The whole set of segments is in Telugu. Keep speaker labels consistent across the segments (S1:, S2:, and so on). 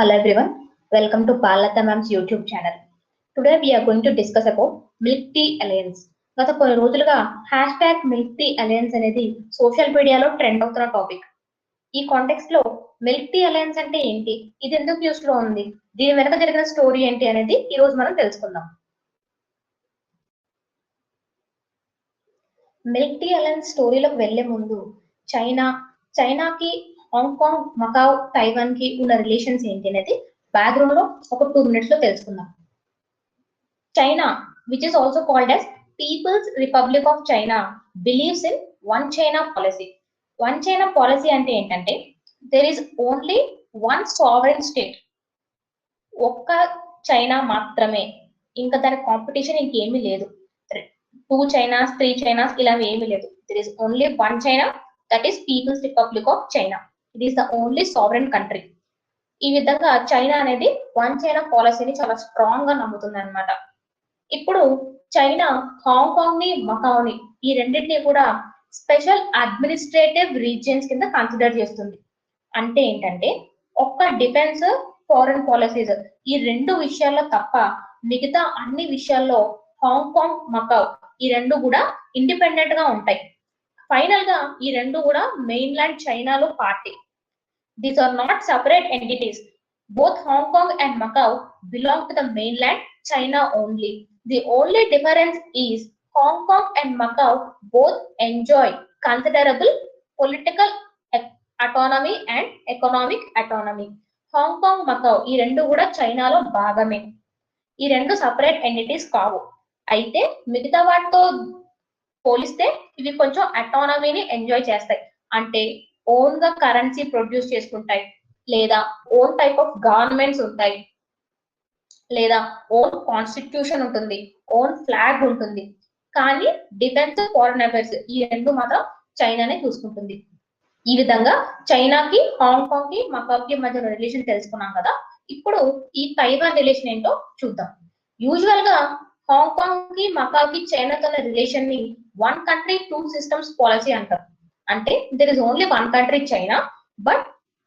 S1: Hello everyone, welcome to Palata మ్యామ్స్ YouTube channel. Today we are going to discuss about Milk Tea Alliance. గత కొన్ని రోజులుగా hashtag milk tea alliance అనేది సోషల్ మీడియాలో ట్రెండ్ అవుతున్న టాపిక్ ఈ కాంటెక్స్ట్లో మిల్క్ టీ అలయన్స్ అంటే ఏంటి ఇది ఎందుకు న్యూస్లో ఉంది దీని వెనక జరిగిన స్టోరీ ఏంటి అనేది ఈ రోజు మనం తెలుసుకుందాం మిల్క్ టీ అలయన్స్ స్టోరీలోకి వెళ్ళే ముందు చైనా చైనాకి హాంకాంగ్ మకావ్ తైవాన్కి ఉన్న రిలేషన్స్ ఏంటి అనేది బ్యాక్గ్రౌండ్లో ఒక టూ మినిట్స్లో తెలుసుకుందాం. China which is also called as people's republic of China believes in one China policy one China policy అంటే ఏంటంటే there is only one sovereign state ఒక్క చైనా మాత్రమే. ఇంకా దాని కాంపిటీషన్ ఇంకేమీ లేదు. టూ చైనాస్ త్రీ చైనాస్ ఇలా ఏమీ లేదు. There is only one China that is people's republic of China it is the only sovereign country ఈ విధంగా చైనా అనేది వన్ చైనా పాలసీని చాలా స్ట్రాంగ్గా నమ్ముతుంది అనమాట ఇప్పుడు చైనా హాంకాంగ్ని మకావ్ని ఈ రెండింటిని కూడా స్పెషల్ అడ్మినిస్ట్రేటివ్ రీజియన్స్ కింద కన్సిడర్ చేస్తుంది. అంటే ఏంటంటే ఒక్క డిఫెన్స్ ఫారెన్ పాలసీస్ ఈ రెండు విషయాల్లో తప్ప మిగతా అన్ని విషయాల్లో హాంకాంగ్ మకావ్ ఈ రెండు కూడా ఇండిపెండెంట్గా ఉంటాయి. ఫైనల్గా ఈ రెండు కూడా మెయిన్ ల్యాండ్ చైనాలో party these are not separate entities both Hong Kong and Macau belong to the mainland China only the only difference is Hong Kong and Macau both enjoy considerable political autonomy and economic autonomy Hong Kong Macau ఈ రెండు కూడా చైనాలో భాగమే. ఈ రెండు సపరేట్ ఎంటిటీస్ కావు. అయితే మిగతా వాటితో పోలిస్తే ఇవి కొంచెం అటానమీని ఎంజాయ్ చేస్తాయి. అంటే ఓన్గా కరెన్సీ ప్రొడ్యూస్ చేసుకుంటాయి. లేదా ఓన్ టైప్ ఆఫ్ గవర్నమెంట్స్ ఉంటాయి. లేదా ఓన్ కాన్స్టిట్యూషన్ ఉంటుంది. ఓన్ ఫ్లాగ్ ఉంటుంది. కానీ డిఫెన్స్ ఫారెన్ అఫైర్స్ ఈ రెండు మాత్రం చైనానే చూసుకుంటుంది. ఈ విధంగా చైనాకి హాంకాంగ్కి మకావ్కి మధ్య రిలేషన్ తెలుసుకున్నాం కదా. ఇప్పుడు ఈ తైవాన్ రిలేషన్ ఏంటో చూద్దాం. యూజువల్గా హాంకాంగ్కి మకావ్కి చైనాతో రిలేషన్ని one country two systems policy అంటారు అంటే there is only one country China but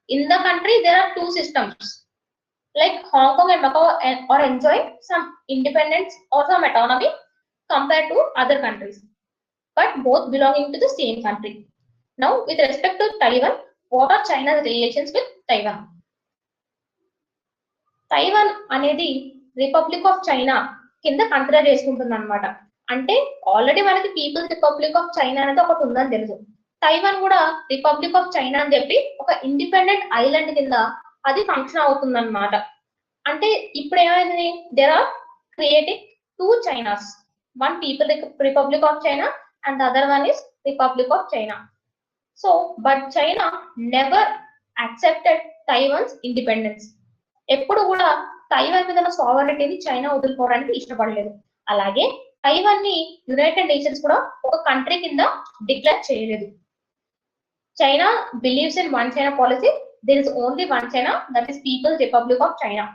S1: in the country there are two systems like Hong Kong and Macau are enjoying some independence or some autonomy compared to other countries, but both belonging to the same country. Now, with respect to Taiwan, what are China's relations with Taiwan? Taiwan అనేది రిపబ్లిక్ ఆఫ్ చైనా కింద కన్సిడర్ చేసుకుంటుంది అనమాట అంటే ఆల్రెడీ మనకి పీపుల్స్ రిపబ్లిక్ ఆఫ్ చైనా అనేది ఒకటి ఉందని తెలుసు. తైవాన్ కూడా రిపబ్లిక్ ఆఫ్ చైనా అని చెప్పి ఒక ఇండిపెండెంట్ ఐలాండ్ కింద అది ఫంక్షన్ అవుతుంది అనమాట అంటే ఇప్పుడు ఏమైంది? There are creating two Chinas one people republic of China and other one is republic of China so but China never accepted Taiwan's independence ఎప్పుడు కూడా తైవాన్ మీద సావరిటీని చైనా వదులుకోవడానికి ఇష్టపడలేదు. అలాగే తైవాన్ని యునైటెడ్ నేషన్స్ కూడా ఒక కంట్రీ కింద డిక్లేర్ చేయలేదు. China believes in one China policy there is only one China that is people's republic of China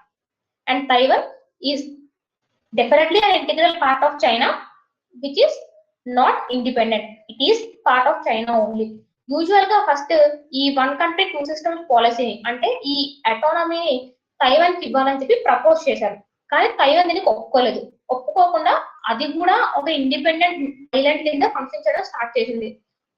S1: and Taiwan is definitely an integral part of China which is not independent it is part of China only యూజువల్గా ఫస్ట్ ఈ వన్ కంట్రీ టూ సిస్టమ్స్ పాలసీని అంటే ఈ అటానమీని తైవాన్కి ఇవ్వాలని చెప్పి ప్రపోజ్ చేశారు. కానీ తైవాన్ దీనికి ఒప్పుకోలేదు. ఒప్పుకోకుండా అది కూడా ఒక ఇండిపెండెంట్ ఐలాండ్ కింద ఫంక్షన్ చేయడం స్టార్ట్ చేసింది.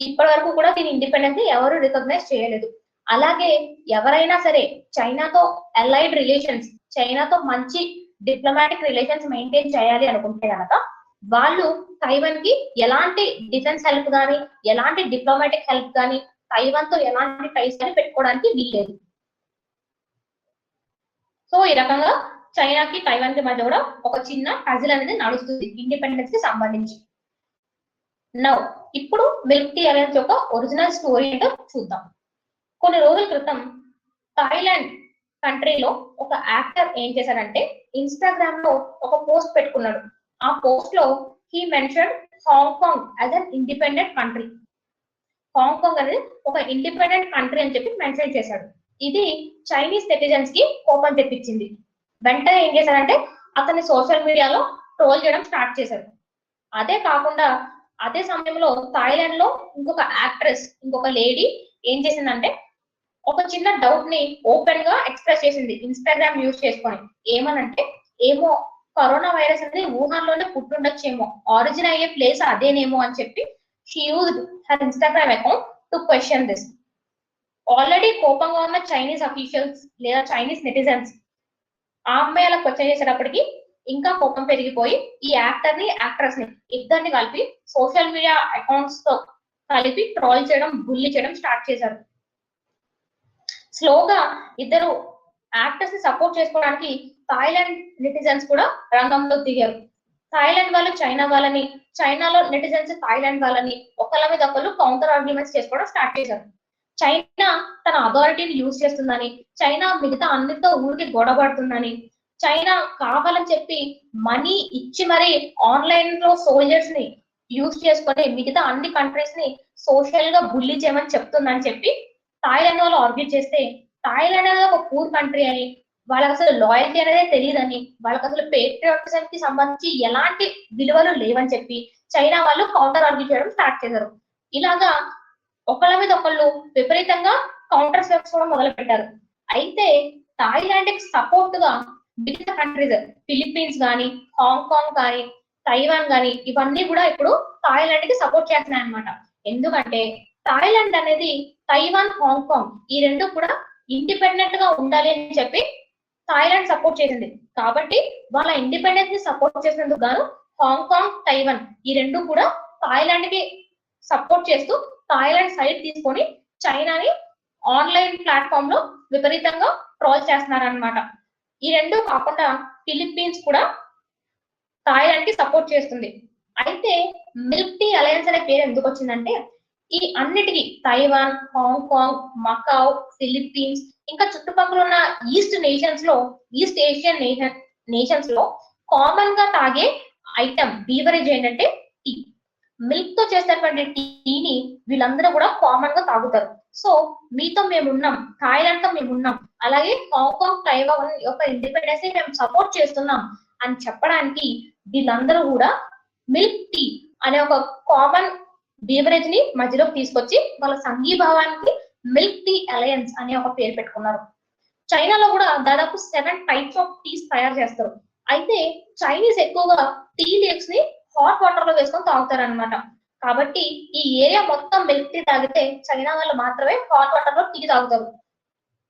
S1: ఇప్పటి వరకు కూడా దీని ఇండిపెండెన్స్ ఎవరు రికగ్నైజ్ చేయలేదు. అలాగే ఎవరైనా సరే చైనాతో అలైడ్ రిలేషన్స్ చైనాతో మంచి డిప్లొమాటిక్ రిలేషన్స్ మెయింటైన్ చేయాలి అనుకుంటే కనుక వాళ్ళు తైవాన్కి ఎలాంటి డిఫెన్స్ హెల్ప్ కానీ ఎలాంటి డిప్లొమాటిక్ హెల్ప్ కానీ తైవాన్తో ఎలాంటి టైస్ కానీ పెట్టుకోవడానికి వీల్లేదు. సో ఈ రకంగా చైనాకి తైవాన్కి మధ్య కూడా ఒక చిన్న పజిల్ అనేది నడుస్తుంది ఇండిపెండెన్స్కి సంబంధించి. నౌ ఇప్పుడు మిల్క్ టీ అలయన్స్ యొక్క ఒరిజినల్ స్టోరీ ఏంటో చూద్దాం. కొన్ని రోజుల క్రితం థాయిలాండ్ కంట్రీలో ఒక యాక్టర్ ఏం చేశాడంటే ఇన్స్టాగ్రామ్లో ఒక పోస్ట్ పెట్టుకున్నాడు. ఆ పోస్ట్లో he mention Hong Kong as an independent country Hong Kong అనేది ఒక ఇండిపెండెంట్ కంట్రీ అని చెప్పి మెన్షన్ చేశాడు. ఇది చైనీస్ సిటిజన్స్కి కోపం తెప్పించింది. వెంటనే ఏం చేశారంటే అతన్ని సోషల్ మీడియాలో ట్రోల్ చేయడం స్టార్ట్ చేశారు. అదే కాకుండా అదే సమయంలో థాయిలాండ్లో ఇంకొక యాక్ట్రెస్ ఇంకొక లేడీ ఏం చేసిందంటే ఒక చిన్న డౌట్ని ఓపెన్గా ఎక్స్ప్రెస్ చేసింది ఇన్స్టాగ్రామ్ యూజ్ చేసుకొని. ఏమనంటే ఏమో కరోనా వైరస్ అనేది వుహాన్లోనే పుట్టుండొచ్చేమో ఆరిజిన్ అయ్యే ప్లేస్ అదేనేమో అని చెప్పి she use her Instagram account to question this already కోపంగా ఉన్న చైనీస్ అఫీషియల్స్ లేదా చైనీస్ నెటిజన్స్ ఆ అమ్మాయి అలా క్వశ్చన్ చేసేటప్పటికి ఇంకా కోపం పెరిగిపోయి ఈ యాక్టర్ని యాక్ట్రెస్ని ఇద్దరిని కలిపి సోషల్ మీడియా అకౌంట్స్తో కలిపి ట్రోల్ చేయడం బుల్లి చేయడం స్టార్ట్ చేశారు. స్లోగా ఇద్దరు యాక్టర్స్ని సపోర్ట్ చేసుకోవడానికి థాయిలాండ్ నెటిజన్స్ కూడా రంగంలో దిగారు. థాయిలాండ్ వాళ్ళు చైనా వాళ్ళని చైనాలో నెటిజన్స్ థాయిలాండ్ వాళ్ళని ఒకళ్ళ మీద ఒకళ్ళు కౌంటర్ ఆర్గ్యుమెంట్స్ చేసుకోవడం స్టార్ట్ చేశారు. చైనా తన అథారిటీని యూజ్ చేస్తుందని చైనా మిగతా అన్నిటితో ఊరికి గొడవపడుతుందని చైనా కావాలని చెప్పి మనీ ఇచ్చి మరీ ఆన్లైన్లో సోల్జర్స్ని యూజ్ చేసుకొని మిగతా అన్ని కంట్రీస్ని సోషల్గా బుల్లి చేయమని చెప్తుందని చెప్పి థాయిలాండ్ వాళ్ళు ఆర్గ్యూ చేస్తే థాయిలాండ్ అనేది ఒక పూర్ కంట్రీ అని వాళ్ళకి అసలు లాయల్టీ అనేది తెలియదని వాళ్ళకి అసలు పేట్రియాటిజం కి సంబంధించి ఎలాంటి విలువలు లేవని చెప్పి చైనా వాళ్ళు కౌంటర్ ఆర్గ్యూ చేయడం స్టార్ట్ చేశారు. ఇలాగా ఒకళ్ళ మీద ఒకళ్ళు విపరీతంగా కౌంటర్స్ వేసుకోవడం మొదలు పెట్టారు అయితే థాయిలాండ్కి సపోర్ట్గా మిగతా కంట్రీస్ ఫిలిప్పీన్స్ కానీ హాంకాంగ్ కానీ తైవాన్ కానీ ఇవన్నీ కూడా ఇప్పుడు థాయిలాండ్కి సపోర్ట్ చేస్తున్నాయి అనమాట ఎందుకంటే థాయిలాండ్ అనేది తైవాన్ హాంకాంగ్ ఈ రెండు కూడా ఇండిపెండెంట్గా ఉండాలి అని చెప్పి థాయిలాండ్ సపోర్ట్ చేసింది. కాబట్టి వాళ్ళ ఇండిపెండెన్స్ని సపోర్ట్ చేసినందుకు గాను హాంకాంగ్ తైవాన్ ఈ రెండు కూడా థాయిలాండ్కి సపోర్ట్ చేస్తూ థాయిలాండ్ సైడ్ తీసుకొని చైనాని ఆన్లైన్ ప్లాట్ఫామ్లో విపరీతంగా ట్రోల్ చేస్తున్నారనమాట ఈ రెండు కాకుండా ఫిలిప్పీన్స్ కూడా థాయిలాండ్కి సపోర్ట్ చేస్తుంది. అయితే మిల్క్ టీ అలయన్స్ అనే పేరు ఎందుకు వచ్చిందంటే ఈ అన్నిటికీ తైవాన్ హాంకాంగ్ మకావ్ ఫిలిప్పీన్స్ ఇంకా చుట్టుపక్కల ఉన్న ఈస్ట్ నేషన్స్లో ఈస్ట్ ఏషియన్ నేషన్ నేషన్స్లో కామన్గా తాగే ఐటమ్ బీవరేజ్ ఏంటంటే మిల్క్తో చేసినటువంటి టీని వీళ్ళందరూ కూడా కామన్గా తాగుతారు. సో మీతో మేము ఉన్నాం థాయిలాండ్తో మేము ఉన్నాం అలాగే హాంకాంగ్ తైవాన్ యొక్క ఇండిపెండెన్స్ని మేము సపోర్ట్ చేస్తున్నాం అని చెప్పడానికి వీళ్ళందరూ కూడా మిల్క్ టీ అనే ఒక కామన్ బీవరేజ్ని మధ్యలోకి తీసుకొచ్చి వాళ్ళ సంఘీభావానికి మిల్క్ టీ అలయన్స్ అనే ఒక పేరు పెట్టుకున్నారు. చైనాలో కూడా దాదాపు సెవెన్ టైప్స్ ఆఫ్ టీస్ తయారు చేస్తారు. అయితే చైనీస్ ఎక్కువగా టీ లీవ్స్ని హాట్ వాటర్లో వేసుకొని తాగుతారు అనమాట కాబట్టి ఈ ఏరియా మొత్తం మిల్క్ టీ తాగితే చైనా వాళ్ళు మాత్రమే హాట్ వాటర్లో టీ తాగుతారు.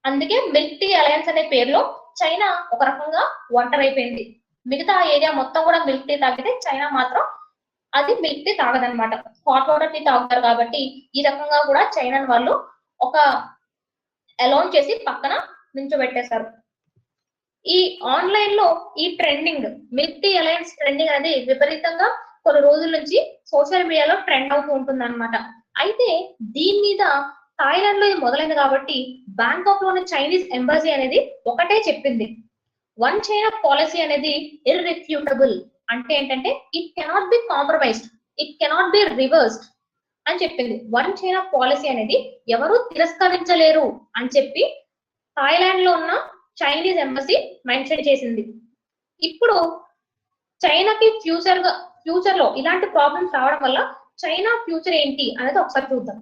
S1: అందుకే మిల్క్ టీ అలయన్స్ అనే పేరులో చైనా ఒక రకంగా ఒంటరి అయిపోయింది. మిగతా ఏరియా మొత్తం కూడా మిల్క్ టీ తాగితే చైనా మాత్రం అది మిల్క్ టీ తాగదనమాట హాట్ వాటర్ టీ తాగుతారు కాబట్టి ఈ రకంగా కూడా చైనా వాళ్ళు ఒక అలౌన్ చేసి పక్కన నించోబెట్టేశారు. ఈ ఆన్లైన్లో ఈ ట్రెండింగ్ మిల్టీ అలయన్స్ ట్రెండింగ్ అనేది విపరీతంగా కొన్ని రోజుల నుంచి సోషల్ మీడియాలో ట్రెండ్ అవుతూ ఉంటుంది అనమాట అయితే దీని మీద థాయిలాండ్లో ఇది మొదలైంది కాబట్టి బ్యాంకాక్లోని చైనీస్ ఎంబసీ అనేది ఒకటే చెప్పింది. వన్ చైనా పాలసీ అనేది ఇర్రిఫ్యూటబుల్ అంటే ఏంటంటే it cannot be compromised it cannot be reversed అని చెప్పింది. వన్ చైనా పాలసీ అనేది ఎవరు తిరస్కరించలేరు అని చెప్పి థాయిలాండ్లో ఉన్న చైనీస్ ఎంబసీ మెన్షన్ చేసింది. ఇప్పుడు చైనాకి ఫ్యూచర్గా ఫ్యూచర్లో ఇలాంటి ప్రాబ్లమ్స్ రావడం వల్ల చైనా ఫ్యూచర్ ఏంటి అనేది ఒకసారి చూద్దాం.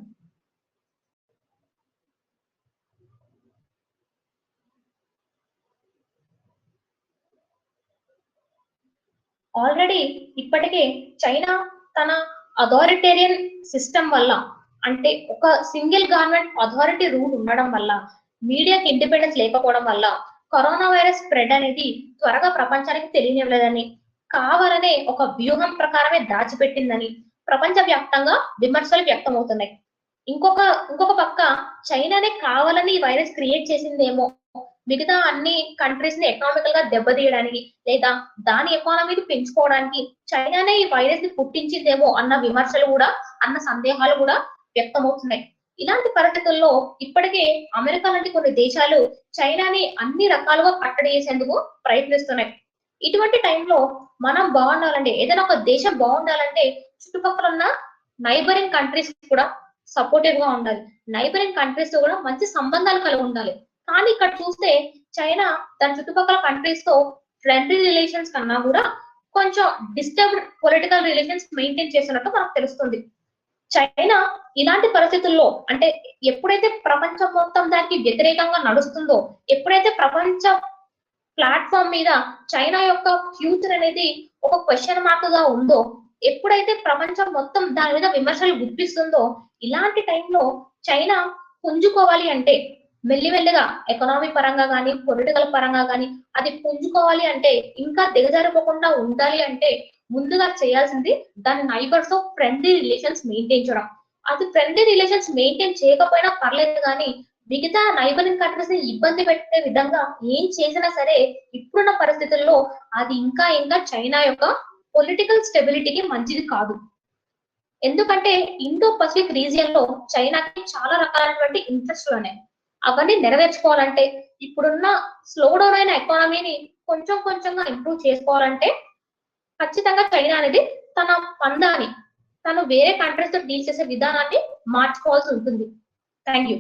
S1: ఆల్రెడీ ఇప్పటికే చైనా తన అథారిటేరియన్ సిస్టమ్ వల్ల అంటే ఒక సింగిల్ గవర్నమెంట్ అథారిటీ రూల్ ఉండడం వల్ల మీడియాకి ఇండిపెండెన్స్ లేకపోవడం వల్ల కరోనా వైరస్ స్ప్రెడ్ అనేది త్వరగా ప్రపంచానికి తెలియనివ్వలేదని కావాలనే ఒక వ్యూహం ప్రకారమే దాచిపెట్టిందని ప్రపంచ వ్యాప్తంగా విమర్శలు వ్యక్తమవుతున్నాయి. ఇంకొక ఇంకొక పక్క చైనానే కావాలని ఈ వైరస్ క్రియేట్ చేసిందేమో మిగతా అన్ని కంట్రీస్ని ఎకనామికల్గా దెబ్బతీయడానికి లేదా దాని ఎకానమీని పెంచుకోవడానికి చైనానే ఈ వైరస్ని పుట్టించిందేమో అన్న విమర్శలు కూడా అన్న సందేహాలు కూడా వ్యక్తమవుతున్నాయి. ఇలాంటి పరిస్థితుల్లో ఇప్పటికే అమెరికా లాంటి కొన్ని దేశాలు చైనాని అన్ని రకాలుగా కట్టడి చేసేందుకు ప్రయత్నిస్తున్నాయి. ఇటువంటి టైంలో మనం బాగుండాలంటే ఏదైనా ఒక దేశం బాగుండాలంటే చుట్టుపక్కల ఉన్న నైబరింగ్ కంట్రీస్ కూడా సపోర్టివ్గా ఉండాలి. నైబరింగ్ కంట్రీస్తో కూడా మంచి సంబంధాలు కలిగి ఉండాలి. కానీ ఇక్కడ చూస్తే చైనా తన చుట్టుపక్కల కంట్రీస్తో ఫ్రెండ్లీ రిలేషన్స్ కన్నా కూడా కొంచెం డిస్టర్బ్డ్ పొలిటికల్ రిలేషన్స్ మెయింటైన్ చేస్తున్నట్టు మనకు తెలుస్తుంది. చైనా ఇలాంటి పరిస్థితుల్లో అంటే ఎప్పుడైతే ప్రపంచం మొత్తం దానికి వ్యతిరేకంగా నడుస్తుందో ఎప్పుడైతే ప్రపంచ ప్లాట్ఫామ్ మీద చైనా యొక్క ఫ్యూచర్ అనేది ఒక క్వశ్చన్ మార్క్గా ఉందో ఎప్పుడైతే ప్రపంచం మొత్తం దాని మీద విమర్శలు గుర్తిస్తుందో ఇలాంటి టైంలో చైనా పుంజుకోవాలి అంటే మెల్లిమెల్లిగా ఎకనామీ పరంగా కానీ పొలిటికల్ పరంగా కానీ అది పుంజుకోవాలి అంటే ఇంకా దిగజారిపోకుండా ఉండాలి అంటే ముందుగా చేయాల్సింది దాని నైబర్స్తో ఫ్రెండ్లీ రిలేషన్స్ మెయింటైన్ చేయడం. అది ఫ్రెండ్లీ రిలేషన్స్ మెయింటైన్ చేయకపోయినా పర్లేదు కానీ మిగతా నైబరింగ్ కంట్రీస్ని ఇబ్బంది పెట్టే విధంగా ఏం చేసినా సరే ఇప్పుడున్న పరిస్థితుల్లో అది ఇంకా ఇంకా చైనా యొక్క పొలిటికల్ స్టెబిలిటీకి మంచిది కాదు. ఎందుకంటే ఇండో పసిఫిక్ రీజియన్లో చైనాకి చాలా రకాలైనటువంటి ఇంట్రెస్ట్లు ఉన్నాయి అవన్నీ నెరవేర్చుకోవాలంటే ఇప్పుడున్న స్లో డౌన్ అయిన ఎకానమీని కొంచెం కొంచెంగా ఇంప్రూవ్ చేసుకోవాలంటే ఖచ్చితంగా చైనా అనేది తన పందాన్ని తను వేరే కంట్రీస్తో డీల్ చేసే విధానాన్ని మార్చుకోవాల్సి ఉంటుంది. Thank you.